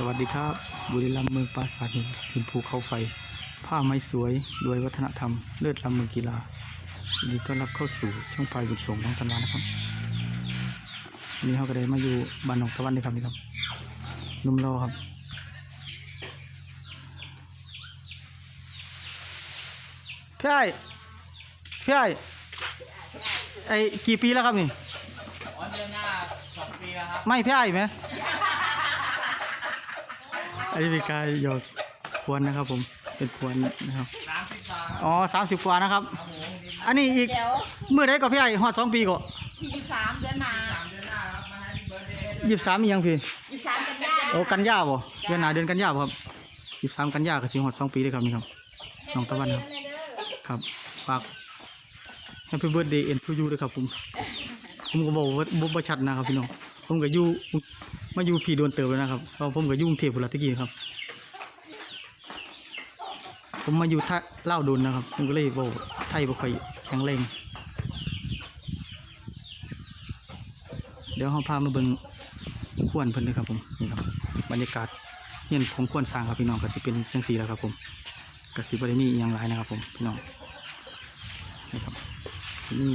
สวัสดีครับ บุรีรัมย์เมืองปราสาทหินหินภูเขาไฟ ผ้าไม้สวยด้วยวัฒนธรรม เลือดลำเมืองกีฬายินดีต้อนรับเข้าสู่ช่องพายบุญส่งของธันวานะครับวันนี้เขาก็ได้มาอยู่บ้านหนองตะวันนี่ครับนี่ครับหนุ่มรอครับพี่ไอ้พี่ไอ้ไอ้กี่ปีแล้วครับนี่วันเดือนหน้าสองปีแล้วครับไม่พี่ไอ้ไหม อันนี้เป็นการหยอกพวนนะครับ ผม เป็นพวนนะครับสามสิบบาทครับอ๋อสามสิบกว่านะครับครับผมอันนี้อีกเดี๋ยวเมื่อไรก็พี่ไอ้หอดสองปีก็ยี่สามเดือนหนาสามเดือนหน้าครับมาให้พี่เบิร์ดเดย์ยี่สิบสามยังพี่ยี่สามกันยาโอ้กันยาบ่เดือนหนาเดือนกันยาบ่ครับยี่สิบสามกันยาก็สิหอดสองปีเลยครับนี่ครับ น้องตะวันครับ ครับฝาก Happy Birthday and to you ด้วยครับผม ผมก็บอกว่าบ่บ่ชัดนะครับพี่น้อง ผมก็อยู่ มาอยู่พี่โดนเติบแล้วนะครับเพราะผมก็ยู่งเทพฯพุ่นละตะกี้ครับ ผมมาอยู่ท่าเล่าวโดนนะครับผมก็เลยบอกไทยบ่ค่อยแข็งแรงเดี๋ยวเราพามาเบิ่งขวนเพิ่นเลยครับผมนี่ครับบรรยากาศเฮียนผมควรสร้างครับพี่น้องก็สิเป็นจังซี่แล้วครับผมก็สิบ่ได้มีอีหยังหลายนะครับผมพี่น้องนี่ครับนี่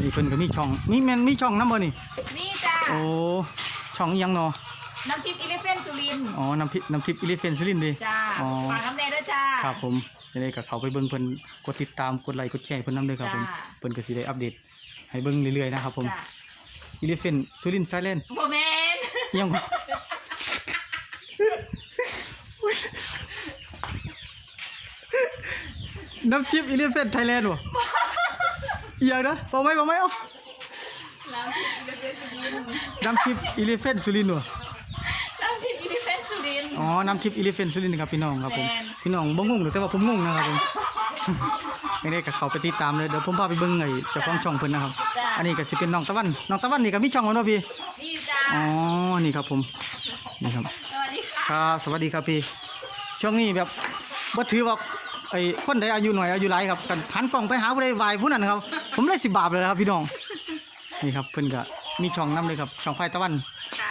นี่เพิ่นก็มีช่องมีแม่นมีช่องน้ำบ่นี่นี่ โอ้ช่องอิหยังเนาะน้ำทิพย์อีเลฟเฟนสุรินทร์อ๋อน้ำพริกน้ำทิพย์อิเลฟเฟนซิลินดิจ้าอ๋อฝากน้ำแดงด้วยจ้า ครับผมยังไงก็เข้าไปเบิ่งเพิ่นกดติดตามกดไลค์กดแชร์ให้เพิ่นนำด้วยครับผมจ้า เพิ่นก็สิได้อัปเดตให้เบิ่งเรื่อยๆนะครับผมจ้าอิเลฟเฟนซิลินไซเลนโมเมนยังบ่น้ำทิพย์อิเลฟเฟนไทยแลนด์บ่อีหยังนะบอกไหมบอกไหมเอ้า น้ำทิพย์อีเลฟเฟนสุรินทร์น้ำทิพย์อิเลฟเฟนสุรินทร์วะน้ำทิพย์อีเลฟเฟนสุรินทร์ อ๋อ น้ำทิพย์อิเลฟเฟนสุรินทร์ครับพี่น้องครับผม แม่น พี่น้องบ่งงหรือแต่ว่าผมงงนะครับผม ไม่ได้กับเขาไปติดตามเลยเดี๋ยวผมพาไปเบิ่งไอ้เจ้าของช่องเพิ่นนะครับ อันนี้ก็สิเป็นน้องตะวัน น้องตะวันนี่ก็มีช่องแล้วเนาะพี่ นี่จ้าอ๋อ นี่ครับผม นี่ครับ สวัสดีค่ะครับ สวัสดีครับพี่ ช่วงนี้แบบบ่ถือว่าไอ้คนใดอายุหน่อยอายุหลายครับกันหันกล้องไปหาผู้ใดวายผู้นั้นครับ ผมเลยสิบาปเลยครับพี่น้อง นี่ครับเพิ่นก็ มีช่องนํเลยครับ ช่องไฟตะวันค่ะ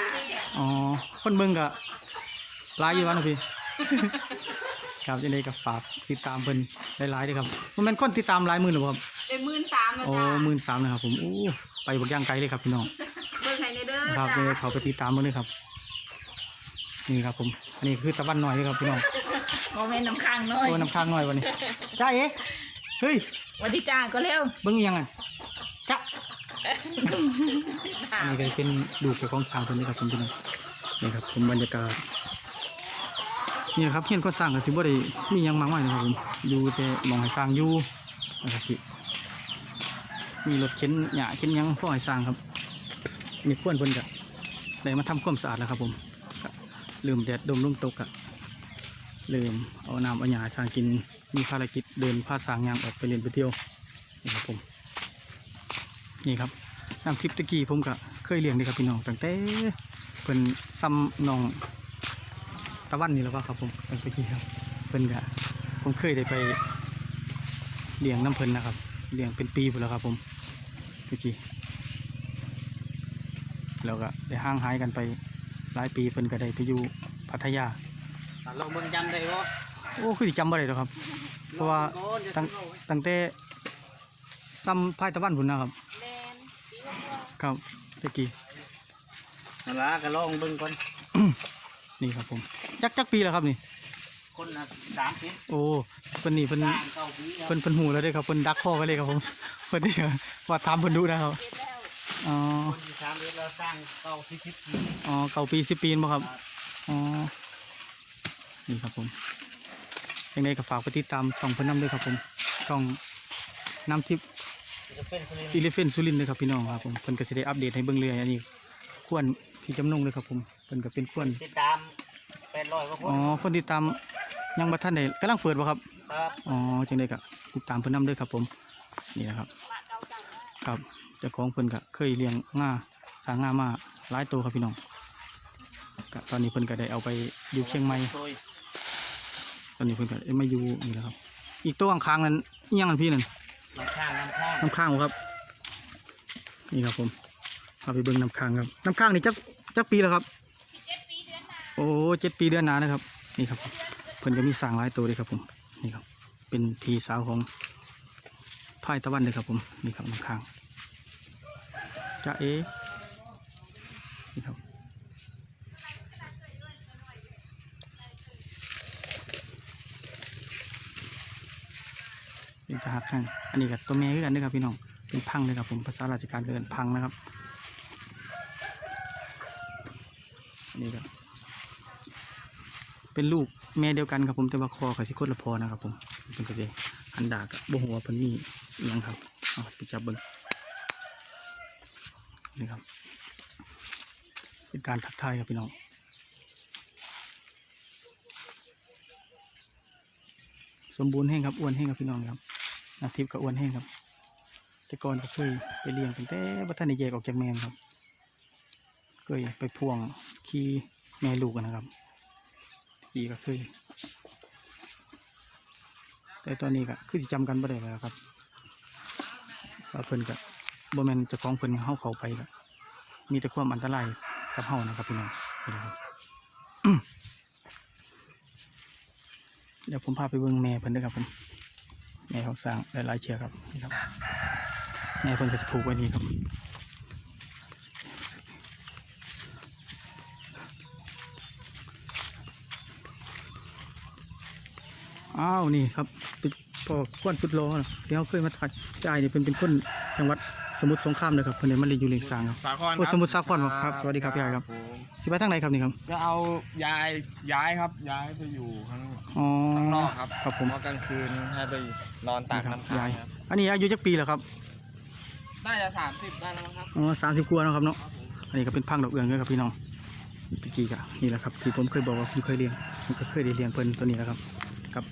อ๋อ คนเบิ่งก็หลายอยู่วะเนาะพี่ ครับยังไงก็ฝากติดตามเพิ่นหลายๆเด้วยครับ มันเป็นคนติดตามหลายหมื่นหรือเปล่าครับเป็นหมื่นสามแล้วโอ้จ้าหมื่นสามนะครับผม โอ้ ไปบักย่างไกลเลยครับพี่น้อง เบิ่งให้ในเด้อครับจ้าเดี๋ยวเขาไปติดตามมาเลยครับ นี่ครับผม อันนี้คือตะวันหน่อยเลยครับพี่น้องโมเมนน้ำค้างน้อยโอ้น้ำค้างหน่อยวันนี้ จ้าเอ๊ะเฮ้ยสวัสดีจ้าก็เร็ว เบิ้งอีหยังอะจ้า อันนี้ก็เป็นดูเกี่ยวของสร้างคนนี้ครับผมพี่น้องนี่ครับผมบรรยากาศนี่ครับเฮียนก็สร้างกับสิบ่ได้มียังมากมายนะครับผมอยู่แต่มองให้สร้างอยู่นะครับสิมีรถเข็นหญ้าเข็นยังพอให้สร้างครับนี่วรเพิ่นก็ได้มาทำความสะอาดแล้วครับผมลืมแดดดมลมตกอะลืมเอาน้ำเอาหญ้าสร้างกินมีภารกิจเดินพาสางยางออกไปเล่นไปเที่ยวนี่ครับผม นี่ครับน้ำทิพย์ตะกี้ผมก็เคยเลี้ยงนี่ครับพี่น้องตั้งแต่เพิ่นซ้ำน้องตะวันนี่แล้วว่าครับผมตั้งแต่กี้ครับเพิ่นก็ผมเคยได้ไปเลี้ยงน้ำเพิ่นนะครับเลี้ยงเป็นปีหมดแล้วครับผมตะกี้แล้วก็ได้ห่างหายกันไปหลายปีเพิ่นก็ได้ไปอยู่พัทยาลงเบิ่งจำได้บ่โอ้คือสิจำบ่ได้หรอกครับ เพราะว่าตั้งตั้งแต่ซ้ำพายตะวันพุ่นนะครับแมน ครับตะกี้นั่นล่ะก็ลองเบิ่งก่อน นี่ครับผมจักจักปีแล้วครับนี่ คนน่ะสามสิบโอ้เพิ่นนี่เพิ่นสร้างเก้าปีแล้วเพิ่นเพิ่นหูแล้วเด้อครับเพิ่นดักคอกันเลยครับผมเพิ่นนี่ว่าถามเพิ่นดูนะครับอ๋อคนที่สามสิบแล้วสร้างเก้าสิบสิบปีอ๋อเก่าปีสิบปีบ่ครับอ๋อนี่ครับผมยังไงก็ฝากไปติดตามช่องเพิ่นนํด้วยครับผมช่องน้ำทิพย์จะเป็นคนนี้ อีเลฟเฟนสุรินทร์เลยครับพี่น้องครับผมเพิ่นก็สิได้อัปเดตให้เบิ่งเรื่อยอันนี้ควรพี่จำนงเลยครับผมเพิ่นก็เป็นควรติดตามแปดร้อยกว่าคนอ๋อคนติดตามยังบ่ทันได้กำลังเปิดบ่ครับครับอ๋อจังได้ก็ติดตามเพิ่นนำด้วยครับผมนี่นะครับครับเจ้าของเพิ่นก็เคยเลี้ยงง่าสร้างง่ามาหลายตัวครับพี่น้องก็ตอนนี้เพิ่นก็ได้เอาไปอยู่เชียงใหม่โดยตอนนี้เพิ่นก็ได้มาอยู่นี่แหละครับ อีกตัวข้างๆนั้นอิหยังนั่นพี่นั่น น้ำข้างน้ำข้างน้ำข้างบ่ครับ นี่ครับผมพาไปเบิ่งน้ำข้างครับน้ำข้างนี่จักจักปีแล้วครับโอ้เจ็ดปีเดือนหนานะครับ นี่ครับ เพิ่นก็มีสร้างหลายตัวเลยครับผมนี่ครับ เป็นพี่สาวของพายตะวันเลยครับผมนี่ครับน้ำค้างจ้าเอนี่ครับ นี่จะหักข้างอันนี้กับตัวแม่คือกันนะครับพี่น้องเป็นพังเลยครับผมภาษาราชการเกินพังนะครับอันนี้ก็เป็นลูกแม่เดียวกันครับผมแต่ว่าคอกับสิโคตรละพอนะครับผมเป็นกระเดหันดากับบ่หัวพิ่นมีอหยังครับเอาไปจับเบิ้งนี่ครับเป็นการทักทายครับพี่น้องสมบูรณ์แห้งครับอ้วนแห้งครับพี่น้องครับ นาทิพย์กับอ้วนแห้งครับ แต่ก่อนก็เคยไปเลี้ยงตั้งแต่บัท่านได้แยกออกจากแม่ครับเคยไปพ่วงขี่แม่ลูกันนะครับปีก็เคือแต่ตอนนี้ก็คือจำกันบ่ได้แล้วครับว่าเพิ่นก็บ่แมนเจ้าของเพิ่นเฮาเขาไปก็มีแต่ความอันตรายกับเฮานะครับพี่น้องนะครับเดี๋ยวผมพาไปเบิ่งแม่เพิ่นด้วยครับผม แม่ของสร้างหลายๆเชือกครับนี่ครับแม่คนจะผูกไว้นี่ครับอ้าวนี่ครับเป็นพ่อควนสุดรอนะที่เขาเคยมาถ่ายจ่ายนี่เป็นเป็นคนจังหวัด สมุทรสงครามเลยครับเพิ่นเลยมาเรียนอยู่เลียงสางครับสาครโอ้สมุทรสาครครับสวัสดีครับพี่ใหญ่ครับผม สิไปทางไหนครับนี่ครับจะเอาย้ายย้ายครับ ย้ายไปอยู่ข้างอ๋อข้างนอกครับครับผมเพราะกลางคืนให้ไปนอนตากน้ำค้างครับอันนี้อายุจักปีแล้วครับน่าจะสามสิบได้แล้วมั้งครับอ๋อสามสิบกว่าแล้วครับเนาะอันนี้ก็เป็นพังดอกเอืองเลยครับพี่น้องเมื่อกี้ก็นี่แหละครับที่ผมเคยบอกว่าผมเคยเลี้ยงผมก็เคยได้เลี้ยงเพิ่นตัวนี้แหละครับกับ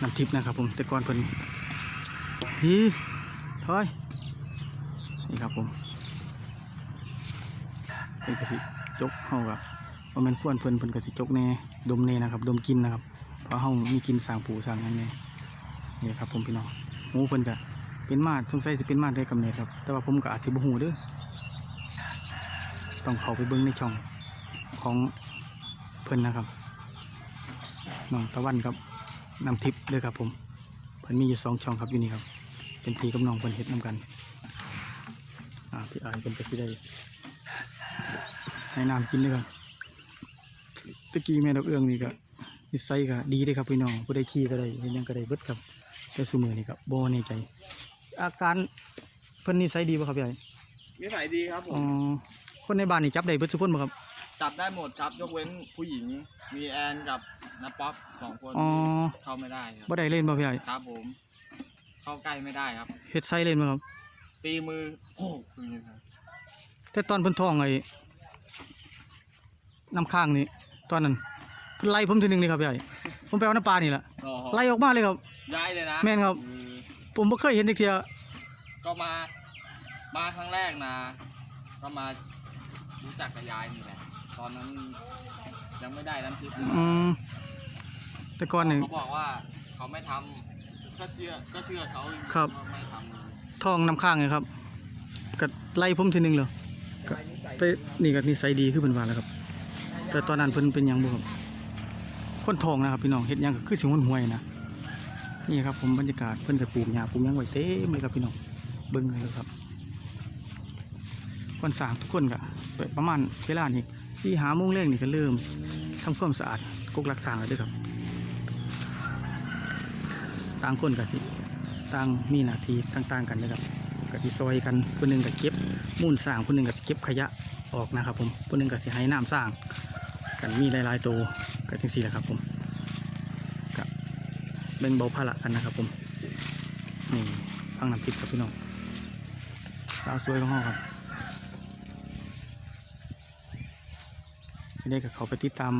น้ำทิพย์นะครับผมแต่ก่อนเพิ่นฮีถอย นี่ครับผมเป็นกระสิจกเฮากับว่ามันควรเพิ่นเพิ่นกระสิจกแน่ดมแน่นะครับ ดมกินนะครับเพราะเฮามีกินสร้างปูสร้างหยังแน่นี่ครับผมพี่น้องหมูเพิ่นก็เป็นมาสงสัยสิเป็นมาได้กำเนิดครับ แต่ว่าผมก็อาจสิบ่ฮู้เด้อต้องเข้าไปเบิ่งในช่องของเพิ่นนะครับน้องตะวันครับน้ำทิพย์เลยครับผมเพิ่นมีอยู่สองช่องครับอยู่นี่ครับเป็นพีกับน้องเพิ่นเฮ็ดนํกัน พี่อายเป็นก็สิได้ให้น้ำกินเลยครับตะกี้แม่ดอกเอื้องนี่ก็นิสัยก็ดีเลยครับพี่น้องผู้ได้ขี่ก็ได้เฮ็ดหยังก็ได้เบิดครับแต่ซุมือนี่ก็บ่แน่ใจ อาการเพิ่นนิสัยดีบ่ครับพี่อายนิสัยดีครับผอ๋อมคนในบ้านนี่จับได้เบิดทุกคนบ่ครับจับได้หมดครับยกเว้นผู้หญิง มีแอนกับน้าป๊อปสองคนอ๋อเข้าไม่ได้ครับบ่ได้เล่นบ่พี่อายครับผม เข้าใกล้ไม่ได้ครับเฮ็ดไซเล่นบ่ครับ ตีมือโอ้คืออย่างนี้ครับแต่ตอนเพิ่นท้องไอ้น้ำค้างนี่ตอนนั้นเพิ่นไล่ผมทีหนึงนี่ครับพี่อายผมไปเอาน้ำปลานี่แหละอ๋อไล่ออกมาเลยครับ ย้ายเลยนะแม่นครับ อืมผมบ่เคยเห็นจักเที่ยก็มา มาครั้งแรกนะ ก็มารู้จักกับยายนี่แหละ ตอนนั้นยังไม่ได้น้ำทิพย์เลยอืมแต่ก่อนนี่ เขาบอกว่าเขาไม่ทำก็เชื่อก็เชื่อเขาจงๆครับ ว่าไม่ทำ ทองน้ำค้างไงครับก็ไล่ผมทีนึงเลยก็แต่นี่ก็นิสัยดีคือเพิ่นว่าแล้วครับ แต่ตอนนั้นเพิ่นเป็นยังบ่ครับคนทองนะครับพี่น้องเฮ็ดยังก็คือสิหวนหวยนะนี่ครับผมบรรยากาศเพิ่นก็ปลูกหญ้าปลูกยังไว้เต็มเลยครับพี่น้องเบิ่งเลยครับ คนสางทุกคนก็ประมาณเวลานี้สี่หาโมงแรกนี่ก็เริ่มทำความสะอาดกกรักสางแล้วเด้วยครับต่างคนก็สิ ต่างมีหน้าที่ต่างๆกันนะครับก็สิซอยกันคนหนึงก็เก็บมูลสร้างคนหนึงก็สิเก็บขยะออกนะครับ ผมคนหนึงก็สิให้น้ำสร้าง กันมีหลายๆตัวก็จังสี่แหละครับผมกับแบ่งเบาภาระกันนะครับผมนี่ฟังน้ำพริกครับพี่น้องสาวสวยของเราครับไม่ได้กับเขาไปติดตาม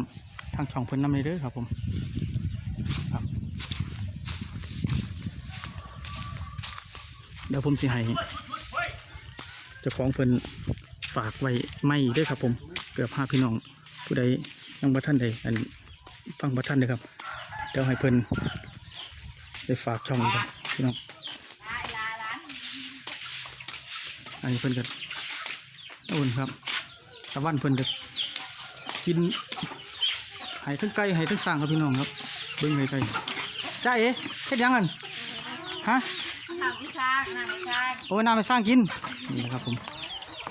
ทางช่องเพิ่นน้ำเลยเด้อครับผมครับ เดี๋ยวผมสิให้จ้าของเพิ่นฝากไว้ไม่ด้อครับ ผม เกือบพาพี่น้อง ผู้ใดยังบัท่านใดอันฟังบัท่านเลยครับ เดี๋ยวให้เพิ่นได้ฝากช่องครับพี่น้องอันนี้เพิ่นก็อุ่นครับตะวันเพิ่นก็กินให้ทั้งไก่ให้ทั้งสร้างครับพี่น้องครับเบิ่งไก่ๆจ้าเอ๋เฮ็ดยังกันฮะ ทำพิซซ่าน้ำพิซซ่าโอ้ยน้ำไปสร้างกิน นี่นะครับผม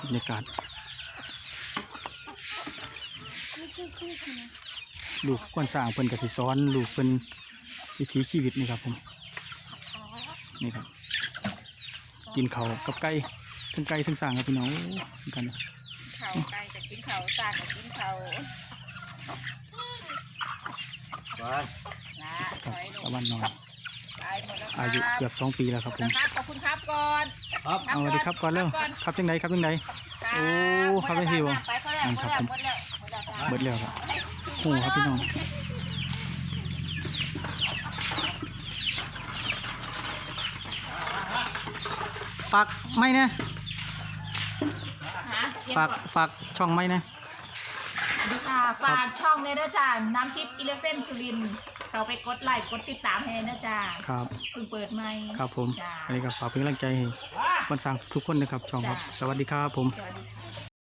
บรรยากาศลูกกวนสร้างเพิ่นกสิสอน ลูกเพิ่นวิถีชีวิตนี่ครับผมนี่ครับ กินเขาวกับไก่ทั้งไก่ทั้งสร้างครับพี่น้องโอ้ยกันนะเขาไก่จะกินเขาตาจะกินเขาไปละคถรับอยลตะงวันน้อย อายุรัเกือบสองปีแล้วครับผมนะครับขอบคุณครับก่อนครับเอาสวัสดีครับก่อนเร็วครับจังไดครับจังไดโอ้ครับไม่หิวไปเขาแล้วครับเขาผมแล้วหมดแล้วหมดแล้วเบิดแล้วครับโอ้ครับพี่น้องฝากไม่นะฮะฝากฝากช่องไม่นะสวัสดีค่ะฝากช่องเลยนะจ๊ะน้ำทิพย์อีเลฟเฟนสุรินทร์ เขาไปกดไลค์กดติดตามให้นะจ๊ะครับเพิ่งเปิดใหม่ครับผม จ้า อันนี้ก็ฝากเป็นกำลังใจให้คนสั่งทุกคนนะครับช่องครับ จ้าสวัสดีครับผม สวัสดีค่ะ